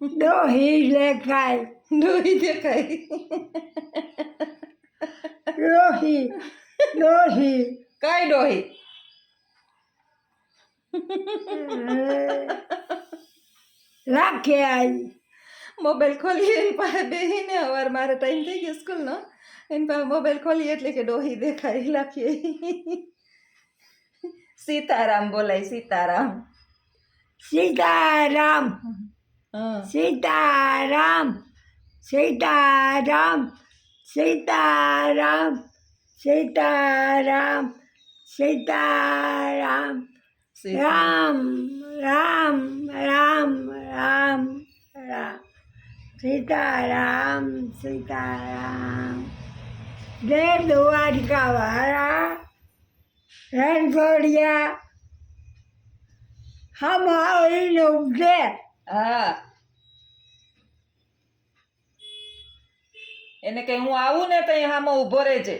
ડોહી લેખાય ડોહી દેખાય ડોહી ડોહી કઈ ડોહી રાખે આવી મોબાઈલ ખોલી એની પાસે બેહીને અવાર મારે ટાઈમ થઈ ગયો સ્કૂલનો એની પાસે મોબાઈલ ખોલી એટલે કે ડોહી દેખાય લખીએ સીતારામ બોલાય સીતારામ સીતારામ હા સીતારામ સીતારામ સીતારામ સીતારામ સીતારામ સીતા- રામ રામ રામ રામ રામ. સીતારામ સીતારામ. જય દ્વારિકા વાળા રણછોડિયા હમ આવીને ઉભે હા. એને કે હું આવું ને તઈ હામો ઊભો રહેજે.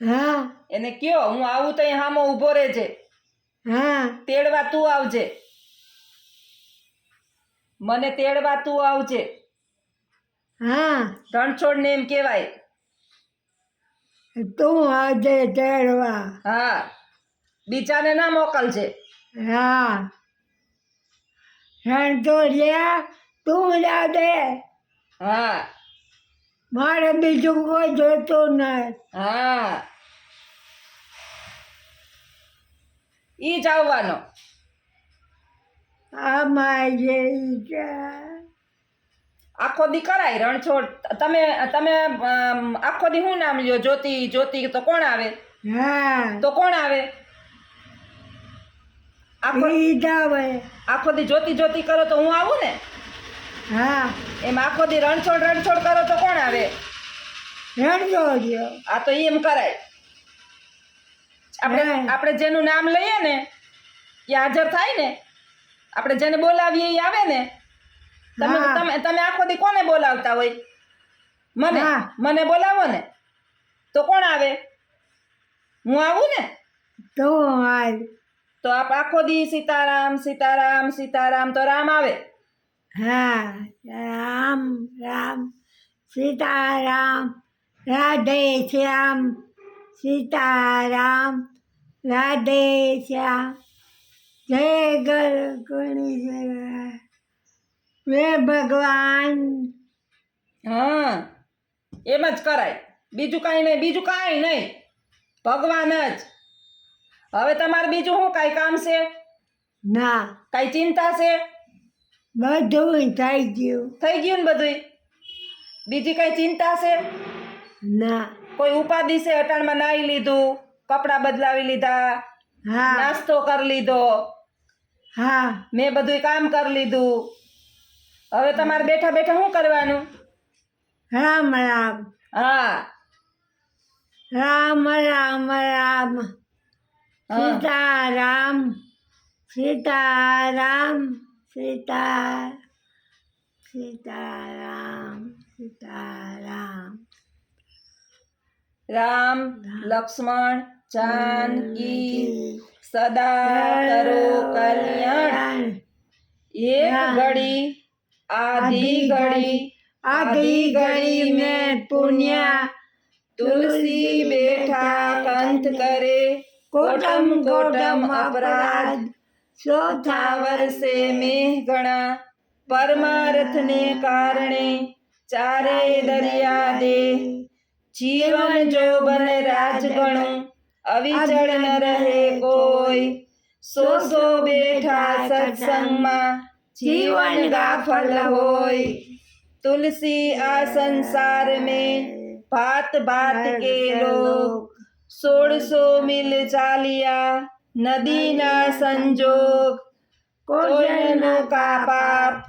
હા. એને કયો હું આવું તઈ હામો ઊભો રહેજે. હા. તેડવા તું આવજે. મને તેડવા તું આવજે. હા. રણછોડ ને એમ કહેવાય. તું આજે તેડવા. હા. બીજાને ના મોકલજે. હા. રણછોડિયા તું લ્યા દે હા. મારે બીજું કોઈ જોતું નહીં. હા. ઈ જ આવવાનો. આખો દી કરાય રણછોડ. તમે તમે આખો દી શું નામ લ્યો? જ્યોતિ જ્યોતિ તો કોણ આવે? હા. તો કોણ આવે? આખો ઈ હોય આખો દી જોતી જોતી કરો તો હું આવું ને? હા. એમ આખો દી રણછોડ રણછોડ કરો તો કોણ આવે? રણછોડ્યો. આ તો એમ કરાય. આપણે આપણે જેનું નામ લઈએ ને એ હાજર થાય ને આપણે જેને બોલાવીએ એ આવે ને તમે તમે તમે આખો દી કોને બોલાવતા હોય? મને. મને બોલાવો ને. તો કોણ આવે? હું આવું ને? તો આય તો આપ આખો દી સીતારામ સીતારામ સીતારામ તો રામ આવે. હા રામ રામ સીતારામ રાધે શ્યામ સીતારામ રાધે શ્યામ. જય ગણેશ વે ભગવાન. હા એમ જ કરાય. બીજું કાંઈ નહીં બીજું કાંઈ નહીં. ભગવાન જ. હવે તમારે બીજું શું કાંઈ કામ છે? ના. કાંઈ ચિંતા છે? બધું થઈ ગયું. થઈ ગયું ને બધુંય? બીજી કાંઈ ચિંતા છે? ના. કોઈ ઉપાધિ છે? અટાણમાં નાહી લીધું કપડાં બદલાવી લીધા હા. નાસ્તો કરી લીધો. હા. મેં બધું કામ કરી લીધું. હવે તમારે બેઠા બેઠા શું કરવાનું? રામ રામ. હા. રામ રામ રામ. सीताराम सीताराम सीता सीताराम सीताराम। राम लक्ष्मण चाँद की सदा करो कल्याण। एक घड़ी आधी घड़ी आधी घड़ी में पुण्य तुलसी बेटा कंत करे। કોટમ કોટમ અપરાધ ચોથા વર્ષે મેઘ ગણા પરમાર્થને કારણે ચારે દરિયા દે જીવન જો બન રાજગણું અવિચળ ન રહે કોઈ સો સો બેઠા સત્સંગમાં જીવન ગાફલ હોય तुलसी आ संसार में भात भात के लोग सोड़ सो मिल चालिया नदी ना संजोग कोई न का पाप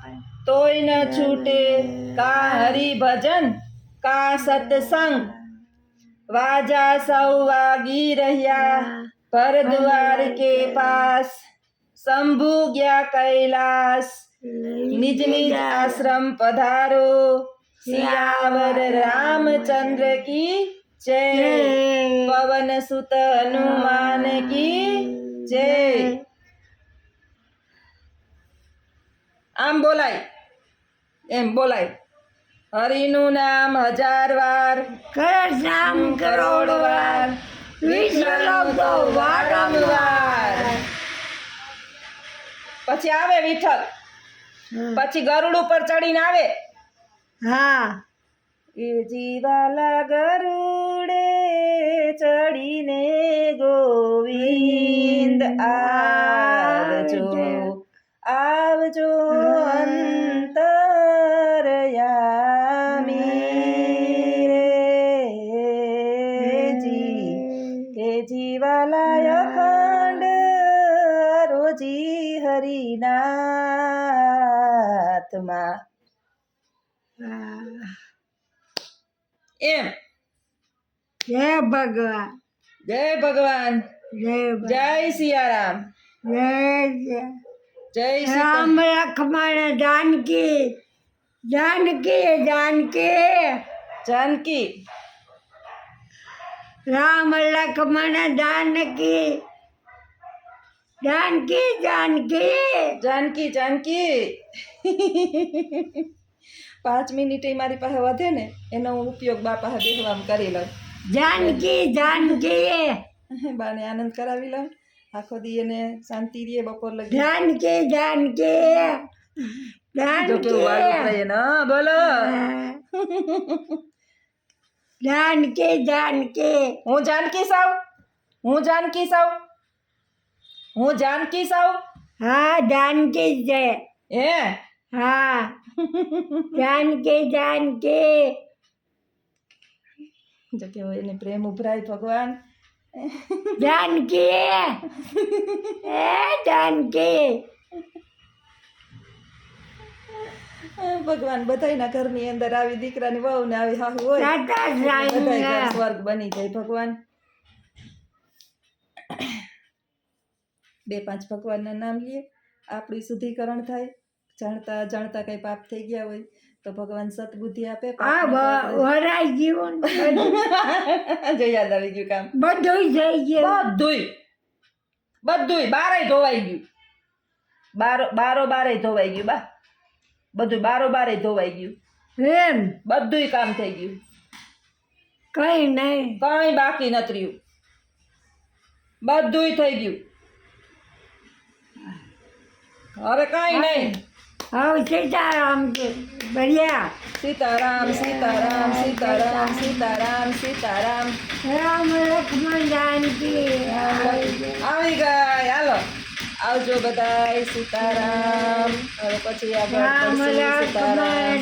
तोय न छूटे का हरि भजन का सत्संग वाजा सौ वागी રહ્યા પર દ્વાર કે પાસ શંભુ ગયા કૈલાસ નિજ નિજ આશ્રમ પધારો સિયાવર રામચંદ્ર કી જય પવન સુત હનુમાન કી જય. આમ બોલાય. એમ બોલાય. હરિનું નામ હજાર વાર. કર નામ કરોડ વાર. વારંવાર પછી આવે વિઠ્ઠલ. પછી ગરુડ ઉપર ચડીને આવે. હા. એ જીવાલા ગરુડે ચડીને ગોવિંદ આવજો. આવજો અંતરયામી રે જી, કે જીવાલાય ખંડ રોજી હરિનાથમાં. એમ જય ભગવાન જય ભગવાન જય ભગવાન. જય સિયારામ જય જય જય સીતા રામ લક્ષ્મણ જાનકી જાનકી જાનકી જાનકી રામ લક્ષ્મણ જાનકી જાનકી જાનકી જાનકી જાનકી પાંચ મિનિટ મારી પાસે વધે ને એનો હું ઉપયોગ બા પાસે બેસવામાં કરી લઉં. જાનકી જાનકી. બાને આનંદ કરાવી લઉં. આખો દી એને શાંતિ દે બપોર લગી. જાનકી જાનકી. જો કેવું વાળું જાનકી. થાય ને બોલો. જાનકી જાનકી. હું જાનકી સાવ? હું જાનકી સાવ? હું જાનકી સાવ? હા જાનકી છે. હે? હા. જાનકી જાનકી. જો કે એને પ્રેમ ઉભરાય ભગવાન. જાનકી. એ જાનકી. ભગવાન બધાયના ઘરની અંદર આવી દીકરાની વહુ ને આવી હાહુ હોય. સ્વર્ગ બની જાય ભગવાન. બે પાંચ ભગવાનના નામ લઈએ આપણી શુદ્ધિકરણ થાય. જાણતા જાણતા કઈ પાપ થઈ ગયા હોય તો ભગવાન સતબુદ્ધિ આપે વરાઈ ગયું બધું- જો યાદ આવી ગયું કામ. બધું થઈ ગયું. બધુંય. બધુંય. બારે ધોવાઈ ગયું. બારો બારો બારે ધોવાઈ ગયું બા. બધું બારો બારે ધોવાઈ ગયું. એમ? બધુંય કામ થઈ ગયું. કઈ નહીં. કંઈ બાકી નથી રહ્યું. બધુંય થઈ ગયું. હવે કઈ નહીં. હવે સીતારામ છે સીતારામ સીતારામ સીતારામ સીતારામ સીતારામ. રામ લક્ષ્મણ જાનકી આવી ગઈ. હાલો. આવજો બધાય સીતારામ. હવે પછી આગળ સીતારામ.